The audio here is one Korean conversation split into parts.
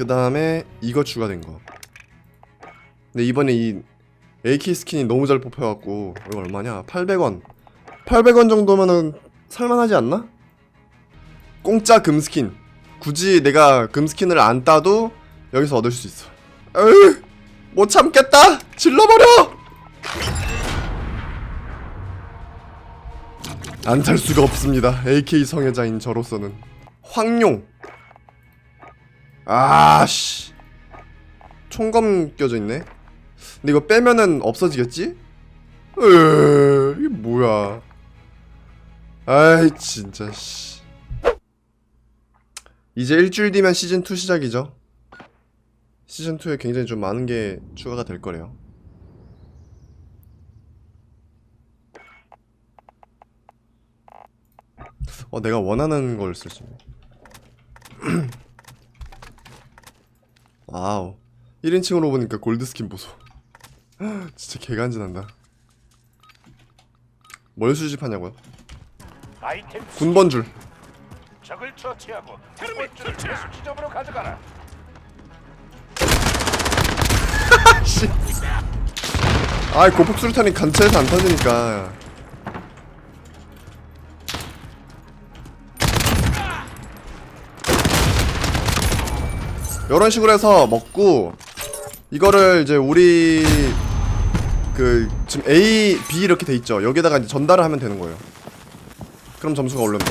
그 다음에 이거 추가된 거. 근데 이번에 이 AK 스킨이 너무 잘 뽑혀갖고 이거 얼마냐? 800원. 800원 정도면은 살만하지 않나? 공짜 금 스킨. 굳이 내가 금 스킨을 안 따도 여기서 얻을 수 있어. 에휴! 못 참겠다! 질러버려! 안 살 수가 없습니다. AK 성애자인 저로서는. 황룡 아씨. 총검 껴져 있네. 근데 이거 빼면은 없어지겠지? 으 이게 뭐야? 아이 진짜 씨. 이제 일주일 뒤면 시즌2 시작이죠. 시즌2에 굉장히 좀 많은 게 추가가 될 거래요. 어 내가 원하는 걸 쓸 수 있네 와우. 1인칭으로 보니까 골드 스킨 보소. 진짜 개간지난다. 뭘 수집하냐고요? 아이템 군번줄. 적을 처치하고 군번줄을 최수 지점으로 가져가라. 씨. 아이 고폭 수류탄이 간체해서 안 터지니까 이런 식으로 해서 먹고 이거를 이제 우리 그 지금 A, B 이렇게 돼 있죠. 여기다가 이제 전달을 하면 되는 거예요. 그럼 점수가 오릅니다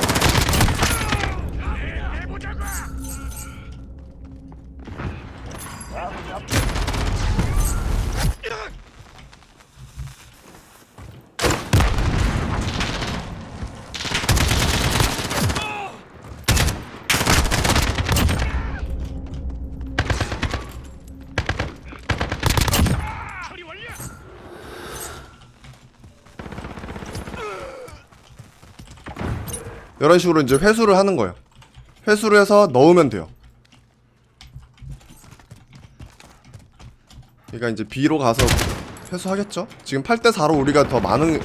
처리 완료. 이런 식으로 이제 회수를 하는 거예요. 회수를 해서 넣으면 돼요. 그러니까 이제 B로 가서 회수하겠죠? 지금 8대 4로 우리가 더 많은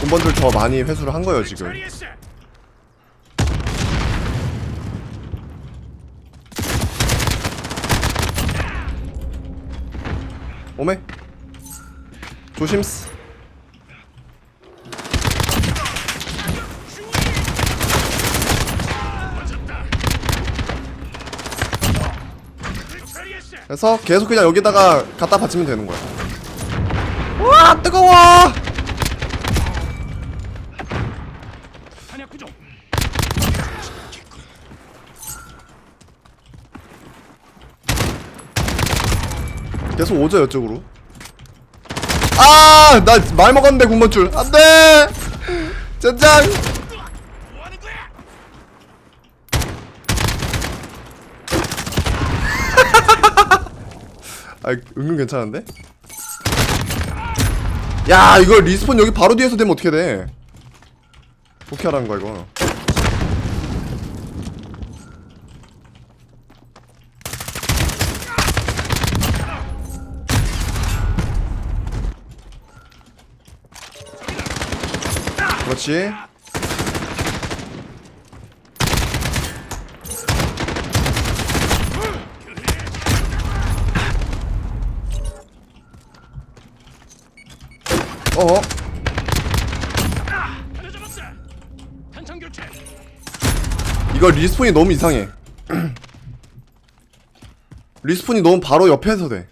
군번들 더 많이 회수를 한 거예요 지금. 오메 조심스. 그래서 계속 그냥 여기다가 갖다 받치면 되는 거야. 와 뜨거워. 계속 오죠 이쪽으로. 아, 나 말 먹었는데 군번줄. 안돼. 젠장. 뭐 하는 거야? 아, 은근 괜찮은데? 야, 이거 리스폰 여기 바로 뒤에서 되면 어떻게 돼? 어떻게 하라는 거야 이거? 그렇지. 어? 이거 리스폰이 너무 이상해. 리스폰이 너무 바로 옆에서 돼.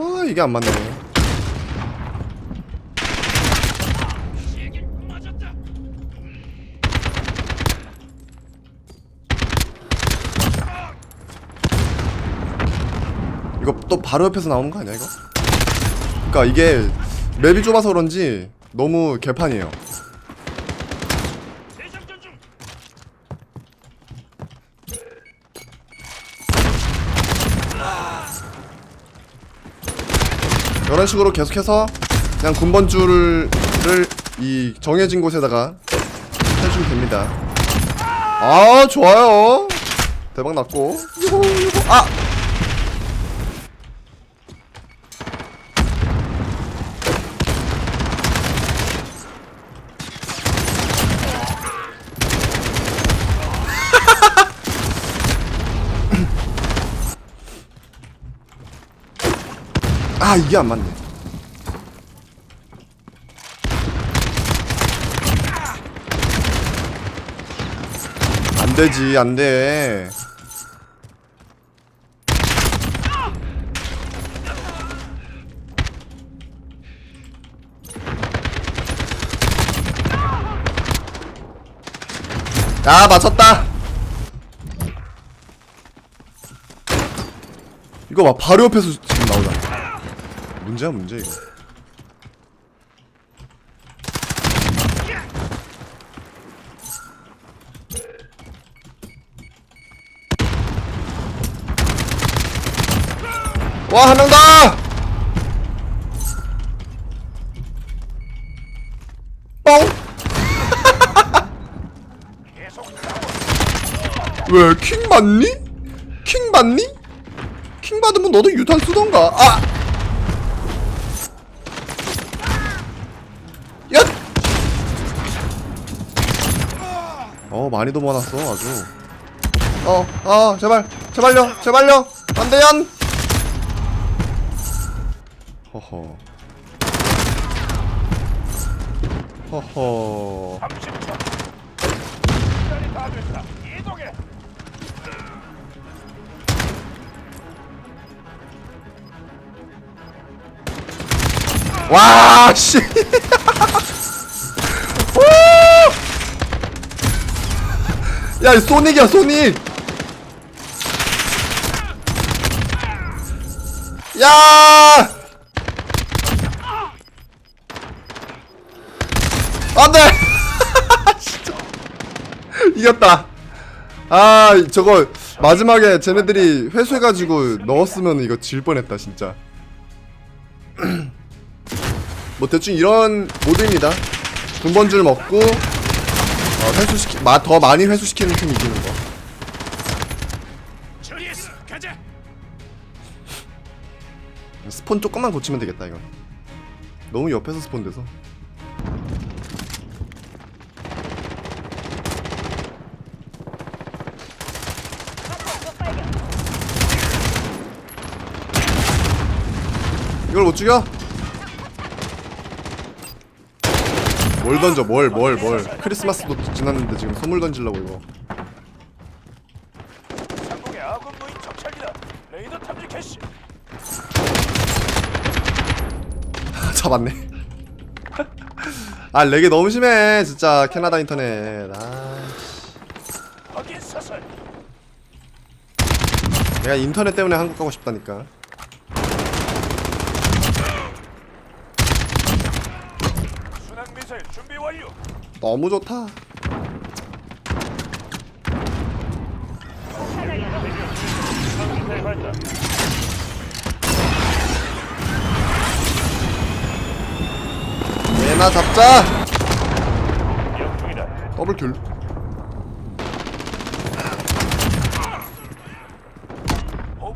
아 이게 안 맞네. 세게 맞았다. 이거 또 바로 옆에서 나오는 거 아니야 이거? 그러니까 이게 맵이 좁아서 그런지 너무 개판이에요. 이런 식으로 계속해서 그냥 군번줄을 이 정해진 곳에다가 해주면 됩니다. 아 좋아요. 대박 났고. 유후, 유후. 아 아 이게 안 맞네. 안 되지 안 돼. 아 맞췄다. 이거 봐 바로 옆에서 지금 나오잖아. 문제야 문제 이거. 와 한 명. 계속 왜킹 맞니? 킹 받니? 킹 받으면 너도 유탄 쓰던가. 아. 야. 어 많이 도망았어 아주. 어, 어 제발, 제발요, 제발요. 안돼연. 허허. 허허. 30초. 시간이 다 됐다. 이동해. 와, 씨. 야, 이 소닉이야, 소닉. 야! 안 돼! 진짜. 이겼다. 아, 저거 마지막에 쟤네들이 회수해가지고 넣었으면 이거 질 뻔했다, 진짜. 뭐 대충 이런 모드입니다. 군번줄 먹고 어, 회수시키 마, 더 많이 회수시키는 팀이 이기는 거. 처리했어. 가자. 스폰 조금만 고치면 되겠다 이건. 너무 옆에서 스폰 돼서. 이걸 못 죽여? 뭘 던져? 뭘 뭘 뭘? 크리스마스도 지났는데 지금 선물 던지려고 이거. 상공의 아군 무인 정찰기다. 레이더 탐지 캐시. 잡았네. 아 렉이 너무 심해. 진짜 캐나다 인터넷. 아 확인 사살. 내가 인터넷 때문에 한국 가고 싶다니까 순항 미사일 준비 완료. 너무 좋다. 얘나 잡자 중이다. 더블 킬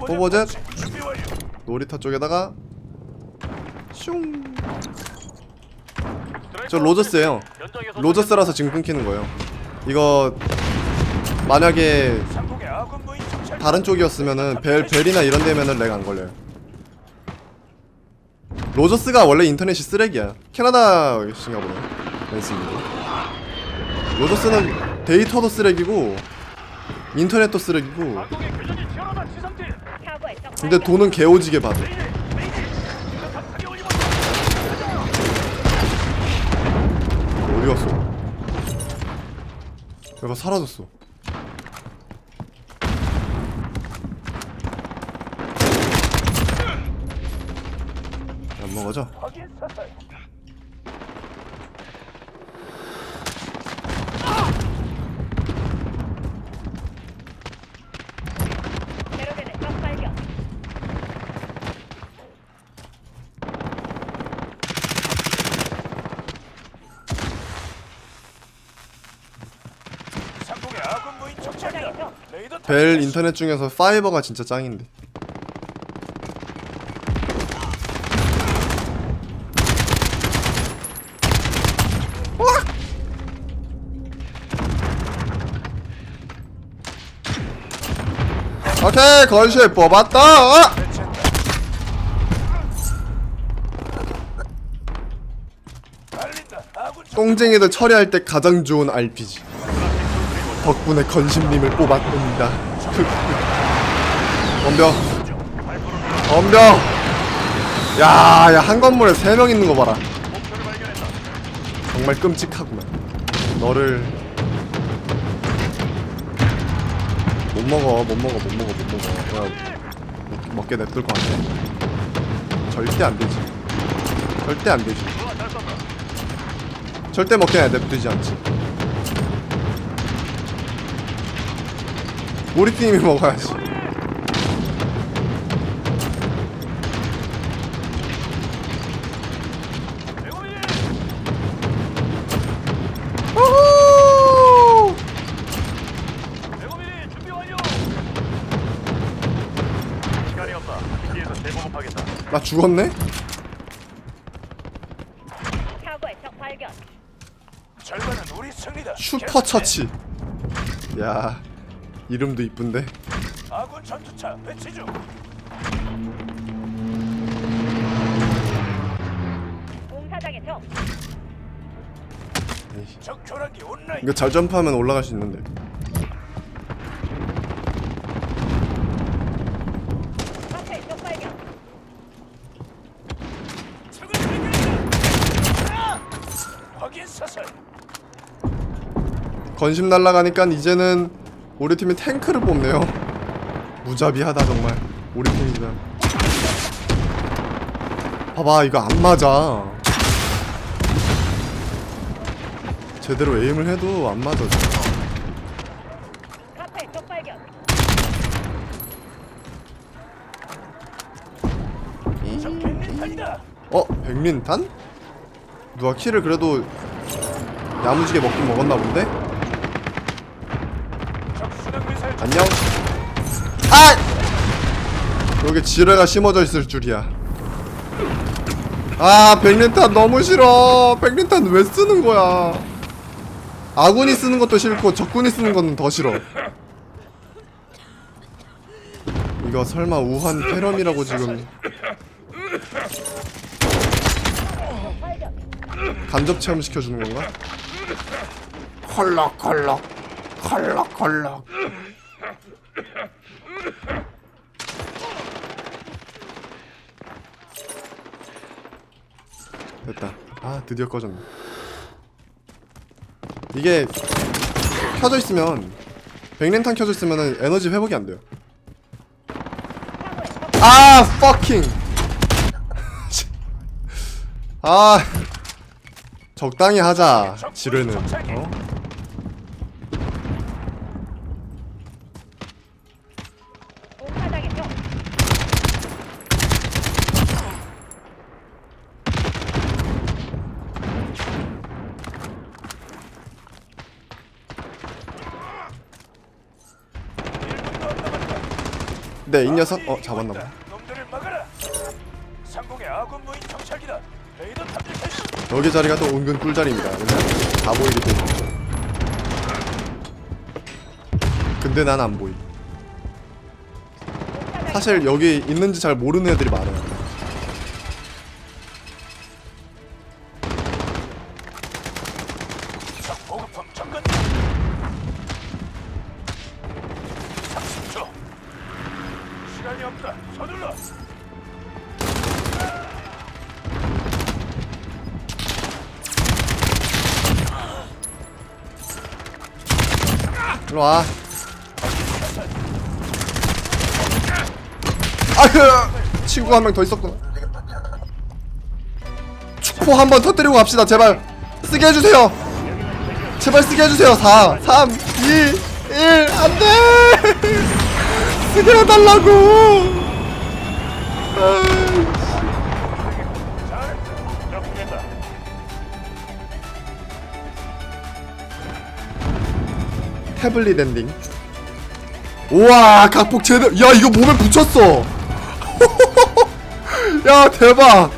오버젯. 놀이터 쪽에다가 슝 저 로저스예요. 로저스라서 지금 끊기는 거예요. 이거 만약에. 다른 쪽이었으면은 벨, 벨이나 이런 데면은 렉 안 걸려요. 로저스가 원래 인터넷이 쓰레기야. 캐나다신가 보네. 랜스입니다 로저스는 데이터도 쓰레기고 인터넷도 쓰레기고. 근데 돈은 개오지게 받아 메이드. 메이드. 이거 답하게 올리면 어디 갔어? 얘가 사라졌어. 안 먹어져? 확인 사살. 상공의 아군 무인 정찰기다. 레이더 탐지 벨. 인터넷 중에서 파이버가 진짜 짱인데. 오케이 건실 뽑았다 아! 똥쟁이들 처리할 때 가장 좋은 RPG 덕분에 건심님을 뽑았습니다. 덤벼 덤벼 야 야 한 건물에 세 명 있는 거 봐라. 정말 끔찍하구만. 너를 못 먹어 못 먹어 못 먹어 못 먹어. 그냥 먹, 먹게 냅둘 것 같아. 절대 안 되지. 절대 안 되지. 절대 먹게 냅두지 않지 먹어야지 없다. 뒤에서 재공업하겠다. 나 죽었네? 우리. 슈퍼. 처치 야 이름도 이쁜데 아군 전투차 배치 중. 공사장의 적. 에이, 적 교란기 온라인. 이거 잘 점프하면 올라갈 수 있는데 앞에 적 발견. 적을 발견했다. 아! 확인 사살. 건심 날라가니까 이제는 우리 팀이 탱크를 뽑네요 무자비하다 정말 우리 팀이다 봐봐 이거 안 맞아 제대로 에임을 해도 안 맞아 진짜. 어? 백린탄? 누가 키를 그래도 야무지게 먹긴 먹었나 본데? 적 순항 미사일 중. 안녕 아! 여기 지뢰가 심어져 있을 줄이야 아 백린탄 너무 싫어 백린탄 왜 쓰는 거야 아군이 쓰는 것도 싫고 적군이 쓰는 건 더 싫어 이거 설마 우한 테럼이라고 지금. 간접 체험 시켜주는 건가? 컬럭컬럭 컬럭컬럭 됐다. 아 드디어 꺼졌네. 이게 켜져 있으면 백렌탄 켜져 있으면 에너지 회복이 안 돼요. 아 fucking! 아 적당히 하자 지뢰는. 어? 네, 이 녀석 어 잡았나 봐. 놈들을 막아라. 상공의 아군 무인 정찰기다. 레이더 탐지 실시. 여기 자리가 또 은근 꿀자리입니다. 왜냐면 다 보이기 때문에. 근데 난 안 보이. 사실 여기 있는지 잘 모르는 애들이 많아요. 일로 와. 아휴 친구 한명 더 있었구나. 축포 한 번 터뜨리고 갑시다 제발 쓰게 해주세요. 제발 쓰게 해주세요. 4, 3, 2, 1 안돼. 쓰게 해달라고. 태블릿 엔딩. 우와 각폭 제대로 야 이거 몸에 붙였어 야 대박